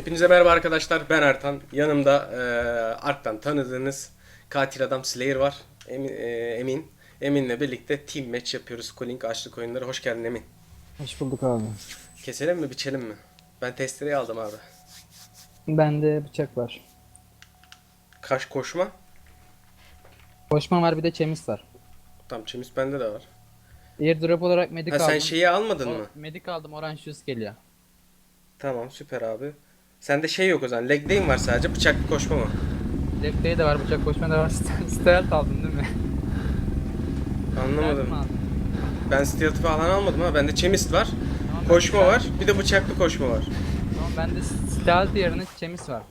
Hepinize merhaba arkadaşlar. Ben Ertan. Yanımda eee Ark'tan tanıdığınız katil adam Slayer var. Emin. eee, Emin. Emin'le birlikte team match yapıyoruz. Calling açlık oyunları. Hoş geldin Emin. Hoş bulduk abi. Keselim mi biçelim mi? Ben testereyi aldım abi. Bende bıçak var. Kaş koşma. Koşma var bir de çemis var. Tamam çimiz bende de var. Airdrop olarak medik Ha aldım. sen şeyi almadın O- mı? Medik aldım orange juice geliyor. Tamam süper abi. Sende şey yok o zaman. Leg day mi var sadece? Bıçaklı koşma mı? Lepteyi de var bıçak koşma da var. Stealth aldın değil mi? Stealth mi Anlamadım. aldın? Ben stealth falan almadım ama bende chemist var. Tamam, ben Koşma stealth- var. Bir de bıçaklı koşma var. Tamam bende stealth yerine çemis var.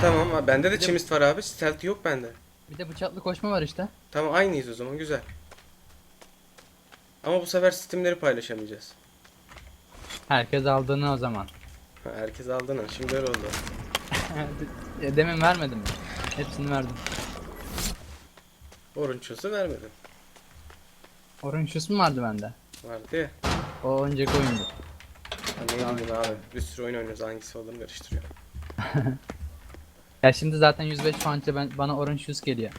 Tamam abi. Bende de chemist var abi. Stealth yok bende. Bir de bıçaklı koşma var işte. Tamam aynıyız o zaman güzel. Ama bu sefer sistemleri paylaşamayacağız. Herkes aldığını o zaman. Ha, herkes aldı lan. Şimdi öyle oldu. E, Demin vermedim? Hepsini verdim. Orunçosu vermedin. Orange mu vardı bende? Vardı ya. O önceki oyundu. Ha, ne bileyim abi. Bir sürü oyun oynuyoruz. Hangisi olduğunu karıştırıyor. Ya şimdi zaten 105 puanca ben bana orange juice geliyor.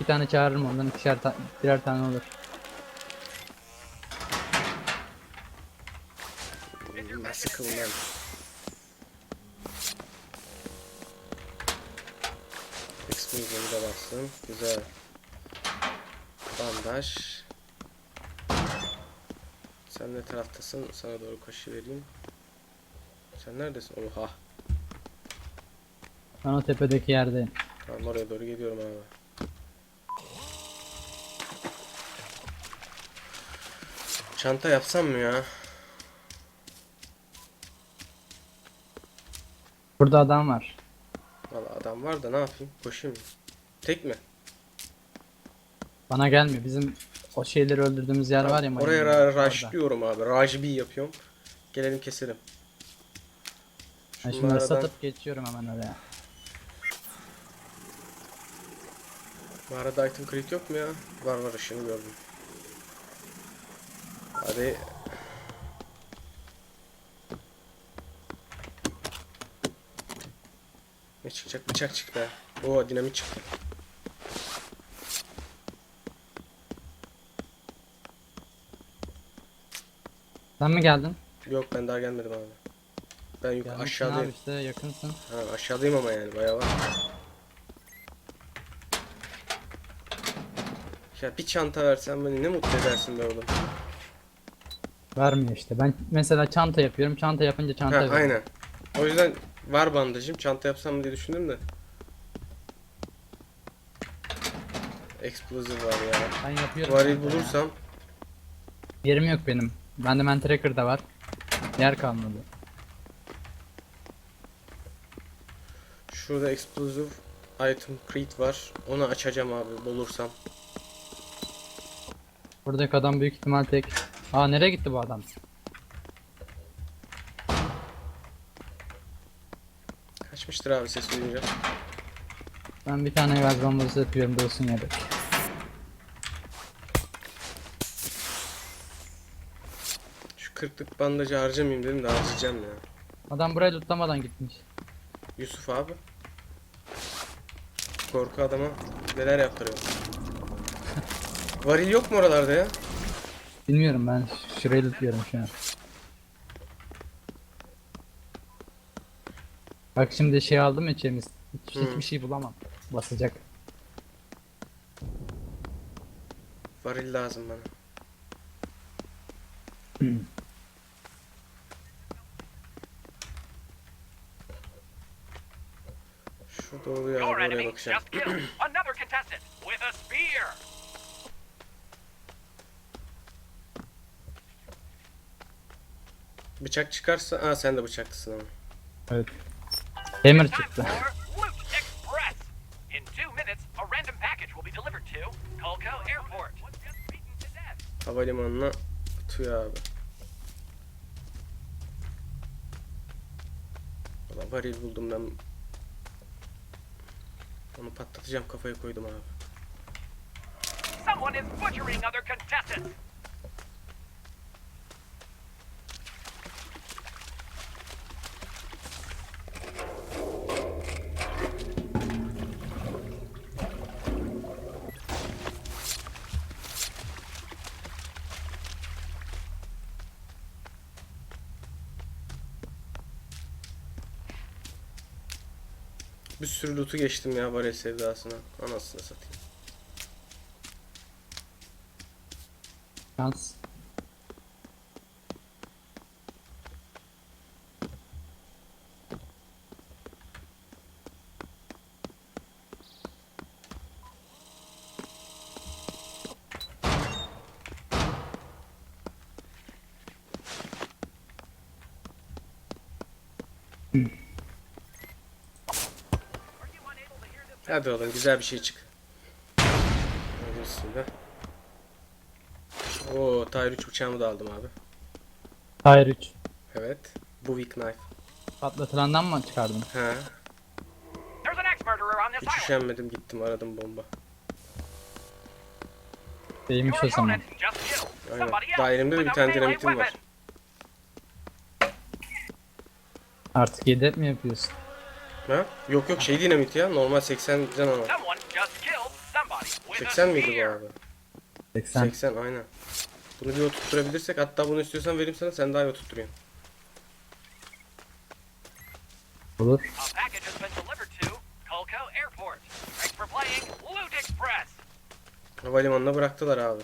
Bir tane çağırırım ondan ikişer ta birer tane olur. Exposure'u da bastım. Güzel. Bandaj. Sen ne taraftasın? Sana doğru koşu vereyim. Sen neredesin? Oha. Ben o tepedeki yerdeyim. Tamam oraya doğru geliyorum abi. Çanta yapsam mı ya? Burada adam var. Var da ne yapayım? Koşayım mı? Tek mi? Bana gelmiyor. Bizim o şeyleri öldürdüğümüz yer var ya. Oraya ra- orada. rushlıyorum abi. Rajbi yapıyorum. Gelelim keselim. Ben Şunlardan- şunları satıp geçiyorum hemen oraya. Mağarada item crate yok mu ya? Var var ışığını gördüm. Hadi. Ne çıkacak? Bıçak çıktı. Oo dinamit çıktı. Sen mi geldin? Yok ben daha gelmedim abi. Ben yuk Gelmişsin aşağıdayım. abi işte yakınsın. Ha, aşağıdayım ama yani bayağı var. Ya bir çanta versen beni ne mutlu edersin be oğlum. Vermiyor işte. Ben mesela çanta yapıyorum. Çanta yapınca çanta Ha, veriyor. aynen. O yüzden var bandajım. Çanta yapsam mı diye düşündüm de. Explosive var ya. Ben yapıyorum. Varil çanta ya. bulursam Yerim yok benim. Bende man tracker da var. Yer kalmadı. şurada explosive item crate var. Onu açacağım abi bulursam. Buradaki adam büyük ihtimal tek. Aa nereye gitti bu adam? Kaçmıştır abi ses duyunca. Ben bir tane gaz bombası yapıyorum dursun yerde. Şu kırklık bandajı harcamayayım dedim de harcayacağım ya. Adam buraya lootlamadan gitmiş. Yusuf abi. Korku adama neler yaptırıyor. Varil yok mu oralarda ya? Bilmiyorum ben şurayı lootluyorum şu an. Bak şimdi şey aldım ya Çemiz. Hiç, Hı. hiçbir şey bulamam. Basacak. Varil lazım bana. Şurada oluyor Your abi oraya enemy bakacağım. just killed another contestant with a spear. Bıçak çıkarsa... Aa sen de bıçaklısın ama. Evet. Time çıktı. for Loot Express. In two minutes, a random package will be delivered to Kulko Airport. Was just beaten to death. Havalimanına atıyor abi. Valla varil buldum ben. Onu patlatacağım kafaya koydum abi. Someone is butchering other contestants. Bir sürü loot'u geçtim ya Varel sevdasına. Anasını satayım. Şans. Hadi oğlum güzel bir şey çık. Hadi bismillah. Oo, Tyre 3 bıçağımı da aldım abi. Hayır 3. Evet. Bu weak knife. Patlatılandan mı çıkardın? He. Hiç üşenmedim gittim aradım bomba. Değilmiş o zaman. Aynen. Dairemde de bir tane dinamitim var. Artık 7 mi yapıyorsun? Ha? Yok yok şey dinamit ya. Normal 80 can ama. Someone just killed somebody with 80 a miydi bu abi? 80. 80 aynen. Bunu bir oturtturabilirsek hatta bunu istiyorsan vereyim sana sen daha iyi oturtturuyorsun. Olur. Havalimanına bıraktılar abi.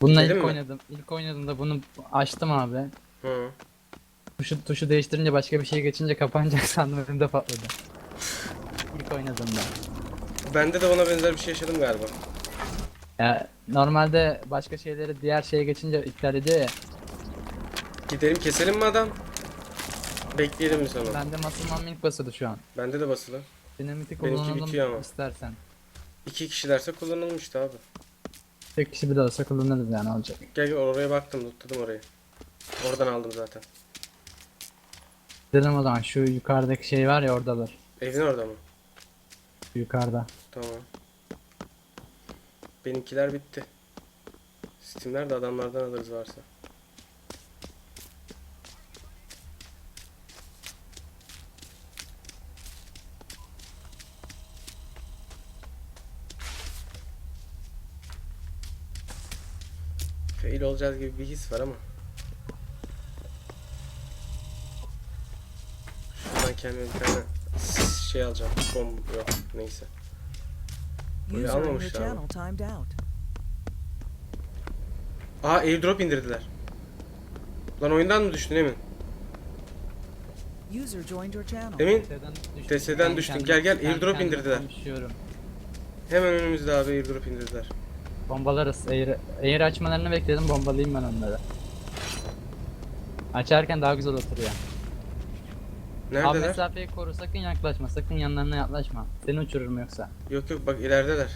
Bununla Gidelim ilk mi? oynadım. İlk oynadığımda bunu açtım abi. Hı. Tuşu, tuşu değiştirince başka bir şey geçince kapanacak sandım önümde patladı. İlk oynadığımda. Bende de ona benzer bir şey yaşadım galiba. Ya normalde başka şeyleri diğer şeye geçince iptal ediyor ya. Gidelim keselim mi adam? Bekleyelim mi sonra? Bende Muscle Link basıyordu şu an. Bende de basılı. Dinamiti Benimki kullanalım bitiyor ama. istersen. İki kişilerse kullanalım işte abi. Tek kişi bile olsa kullanırız yani olacak. Gel gel oraya baktım lootladım orayı. Oradan aldım zaten. Gidelim o zaman şu yukarıdaki şey var ya oradalar. Evin orada mı? Yukarıda. Tamam. Benimkiler bitti. Steam'ler de adamlardan alırız varsa. Fail olacağız gibi bir his var ama. Şuradan kendime bir tane şey alacağım. Bomb yok neyse. Böyle User in your almamışlar mı? channel timed out. Aa airdrop indirdiler. Lan oyundan mı düştün Emin? User joined your channel. Emin TS'den düştün. Gel, gel, airdrop indirdiler. konuşuyorum. hemen önümüzde abi airdrop indirdiler. Bombalarız. Air, air açmalarını bekledim bombalayayım ben onları. Açarken daha güzel oturuyor. Abi Neredeler? mesafeyi koru sakın yaklaşma sakın yanlarına yaklaşma. Seni uçururum yoksa. Yok yok bak ilerideler.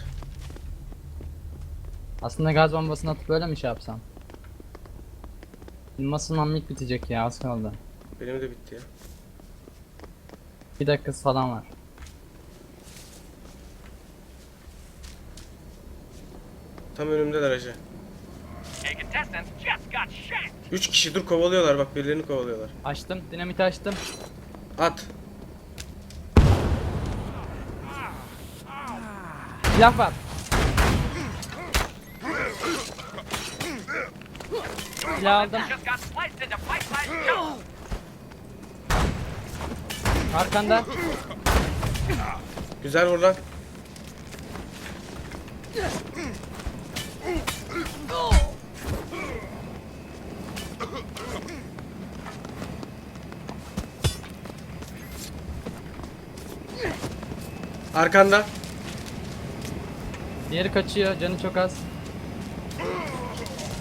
Aslında gaz bombasını atıp böyle mi şey yapsam? Muscle mamlik bitecek ya az kaldı. Benim de bitti ya. Bir dakikası falan var. Tam önümdeler hacı. A contestant just got shanked. Üç kişi dur kovalıyorlar bak birilerini kovalıyorlar. Açtım dinamiti açtım. At. Silah var. Silah aldım. Arkanda. Güzel vur lan. Arkanda. Diğeri kaçıyor. Canı çok az.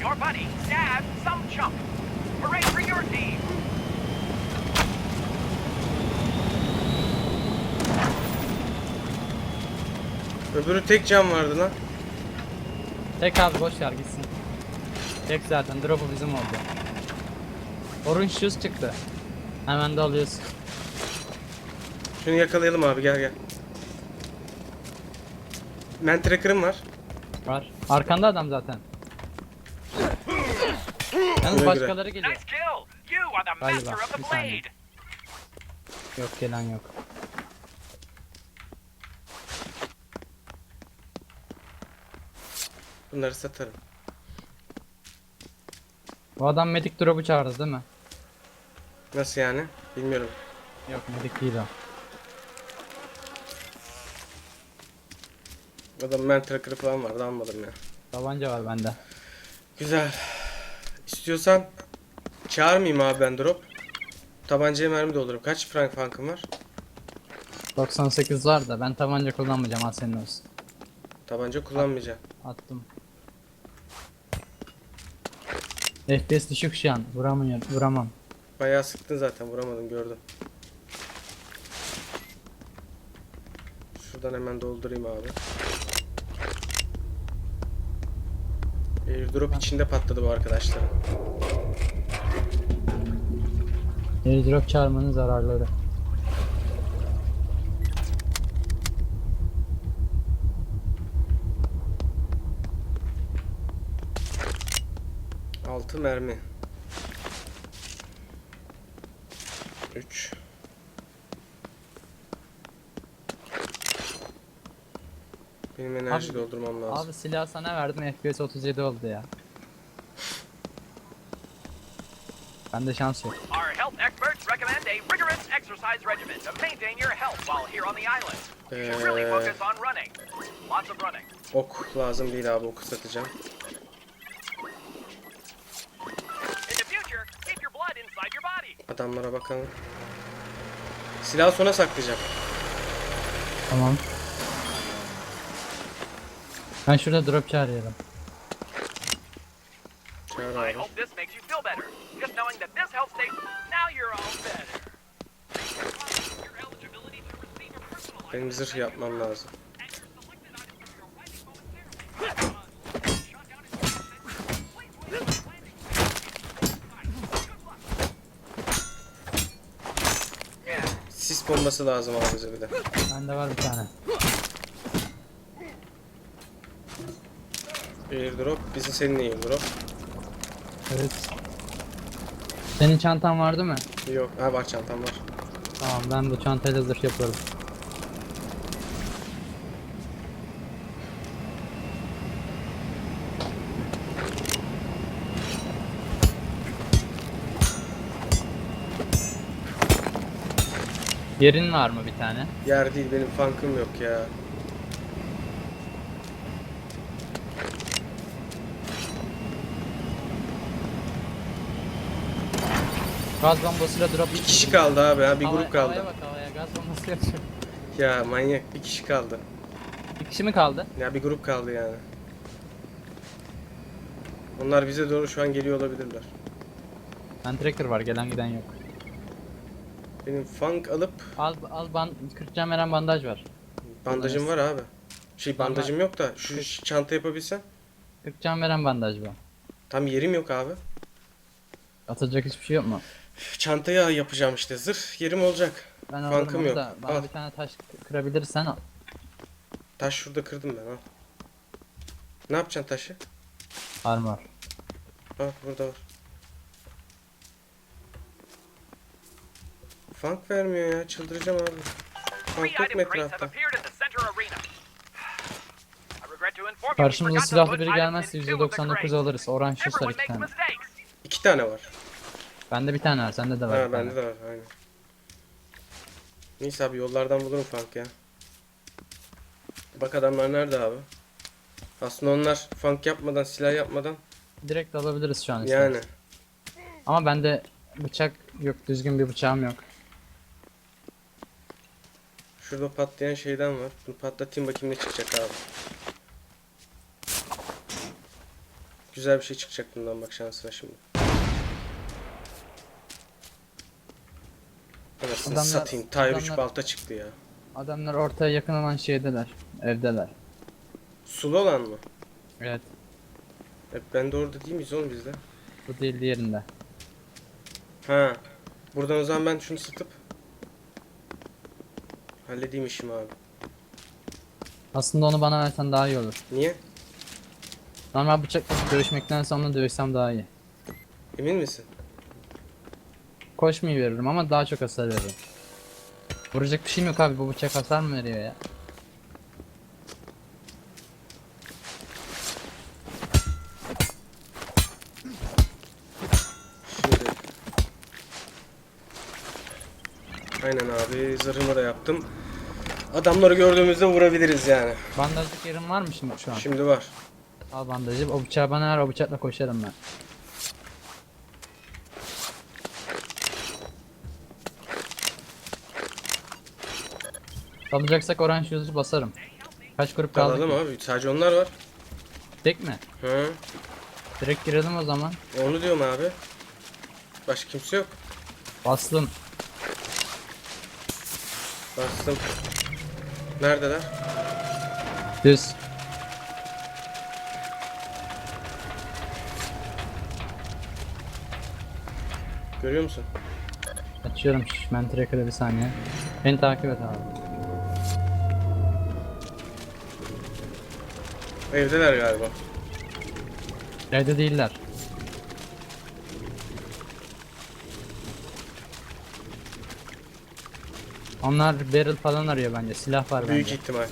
Your buddy stabbed some chump. Hooray for your team. Öbürü tek can vardı lan. Tek az boş ver gitsin. Tek zaten. Drop'u bizim oldu. Orange shoes çıktı. Hemen de alıyorsun. Şunu yakalayalım abi gel gel. Man tracker'ım var. Var. Arkanda adam zaten. Yalnız Güle başkaları geliyor. Nice kill. You are the Galiba, master of the bir saniye. blade. Yok gelen yok. Bunları satarım. Bu adam medic drop'u çağırdı değil mi? Nasıl yani? Bilmiyorum. Yok medic değil o. Adam man tracker'ı falan vardı almadım ya. Tabanca var bende. Güzel. İstiyorsan çağırmayayım abi ben drop. Tabancaya mermi doldururum. Kaç frank fankım var? 98 var da ben tabanca kullanmayacağım al senin olsun. Tabanca kullanmayacağım. Attım. FPS düşük şu an. Vuramıyorum. Vuramam. Bayağı sıktın zaten vuramadım gördüm. Şuradan hemen doldurayım abi. Airdrop içinde patladı bu arkadaşlar. Airdrop çağırmanın zararları. Altı mermi. 3 Benim enerji Abi- doldurmam lazım. Abi silah sana verdim FPS 37 oldu ya. Bende şans yok. Our health experts recommend a rigorous exercise regimen to maintain your health while here on the island. You should really Ee, focus on running. Lots of running. Ok lazım değil abi oku satacağım. Adamlara bakalım. Silahı sona saklayacağım. Tamam. Ben şurada drop çağırıyorum. Çağır abi. Benim zırh yapmam lazım. Sis bombası lazım abi bize bir de. Bende var bir tane. Airdrop. Bizi senin airdrop. Evet. Senin çantan vardı mı? Yok. Ha var çantam var. Tamam ben bu çantayla zırh yaparım. Yerin var mı bir tane? Yer değil benim funk'ım yok ya. Gaz bombasıyla drop Bir kişi kaldı abi ha bir Havaya- grup kaldı. Havaya bak havaya gaz bombası yapıyor. Ya manyak bir kişi kaldı. Bir kişi mi kaldı? Ya bir grup kaldı yani. Onlar bize doğru şu an geliyor olabilirler. Ben tracker var gelen giden yok. Benim funk alıp Al al ban 40 can veren bandaj var. bandajım var abi. Şey bandajım yok da şu ş- çanta yapabilsen. 40 can veren bandaj bu. Tam yerim yok abi. Atacak hiçbir şey yok mu? Çantaya yapacağım işte zırh yerim olacak. Ben alırım onu yok. da bana Al. bir tane taş kırabilirsen al. Taş şurada kırdım ben al. Ne yapacaksın taşı? Armor. Al burada var. Funk vermiyor ya çıldıracağım abi. Funk yok mu etrafta? Karşımıza silahlı biri gelmezse in two of the %99 crates. alırız. Orange Everyone iki tane. İki tane var. Bende bir tane var, sende de var. Ha bir tane. bende de var aynen. Neyse abi yollardan bulurum funk ya. Bak adamlar nerede abi? Aslında onlar funk yapmadan, silah yapmadan Direkt alabiliriz şu an işte. yani. Ama bende bıçak yok, düzgün bir bıçağım yok. Şurada patlayan şeyden var. Bunu patlatayım bakayım ne çıkacak abi. Güzel bir şey çıkacak bundan bak şansına şimdi. Anasını Adamlar- satayım. Tayr 3 adamlar- balta çıktı ya. Adamlar ortaya yakın olan şeydeler. Evdeler. Sulu olan mı? Evet. E, ben de orada değil miyiz oğlum bizde? Bu değil diğerinde. Ha. Buradan o zaman ben şunu satıp halledeyim işimi abi. Aslında onu bana versen daha iyi olur. Niye? Normal bıçakla dövüşmekten sonra dövüşsem daha iyi. Emin misin? Koşmayı veririm ama daha çok hasar veririm. Vuracak bir şeyim yok abi bu bıçak hasar mı veriyor ya? Aynen abi zırhımı da yaptım. Adamları gördüğümüzde vurabiliriz yani. Bandajlık yerim var mı şimdi şu an? Şimdi var. Al bandajı. O bıçağı bana ver o bıçakla koşarım ben. Alacaksak orange yüzü basarım. Kaç grup kaldı? Alalım ki? abi. Sadece onlar var. Tek mi? Hı. Direkt girelim o zaman. Onu diyorum abi. Başka kimse yok. Bastım. Bastım. Neredeler? Düz. Görüyor musun? Açıyorum şişmen tracker'ı bir saniye. Beni takip et abi. Evdeler galiba. Evde değiller. Onlar barrel falan arıyor bence. Silah var Büyük bence. ihtimal.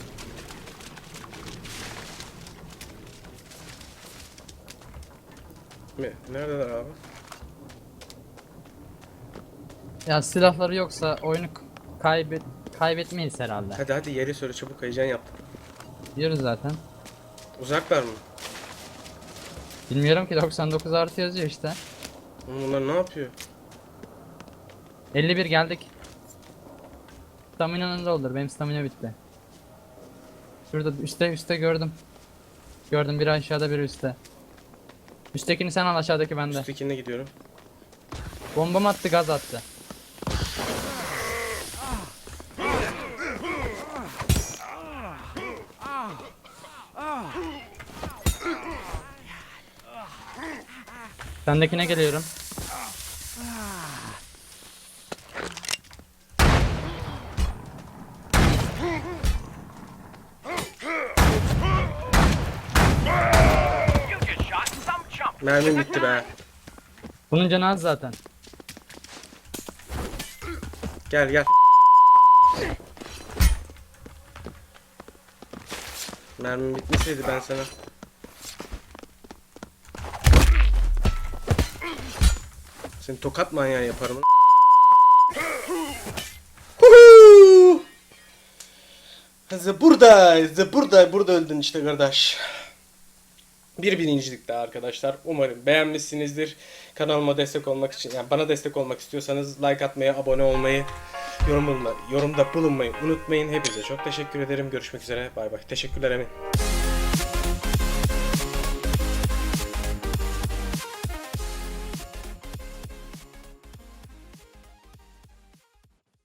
Mi? Neredeler abi? Ya silahları yoksa oyunu kaybet kaybetmeyiz herhalde. Hadi hadi yeri söyle çabuk heyecan yap. Diyoruz zaten. Uzaklar mı? Bilmiyorum ki 99 artı yazıyor işte. Oğlum Bunlar ne yapıyor? 51 geldik. Stamina'nın da olur. Benim stamina bitti. Şurada üstte üstte gördüm. Gördüm biri aşağıda biri üstte. Üsttekini sen al aşağıdaki bende. Üsttekine gidiyorum. Bombam attı gaz attı. Sendekine geliyorum. Mermim bitti be. Bunun canı az zaten. Gel gel. Mermim bitmeseydi ben sana. Seni tokat manyağı yaparım. Huhu! Burada, burada, burada öldün işte kardeş. Bir birincilik daha arkadaşlar. Umarım beğenmişsinizdir. Kanalıma destek olmak için, yani bana destek olmak istiyorsanız like atmayı, abone olmayı, yorumda, yorumda bulunmayı unutmayın. Hepinize çok teşekkür ederim. Görüşmek üzere. Bay bay. Teşekkürler Emin.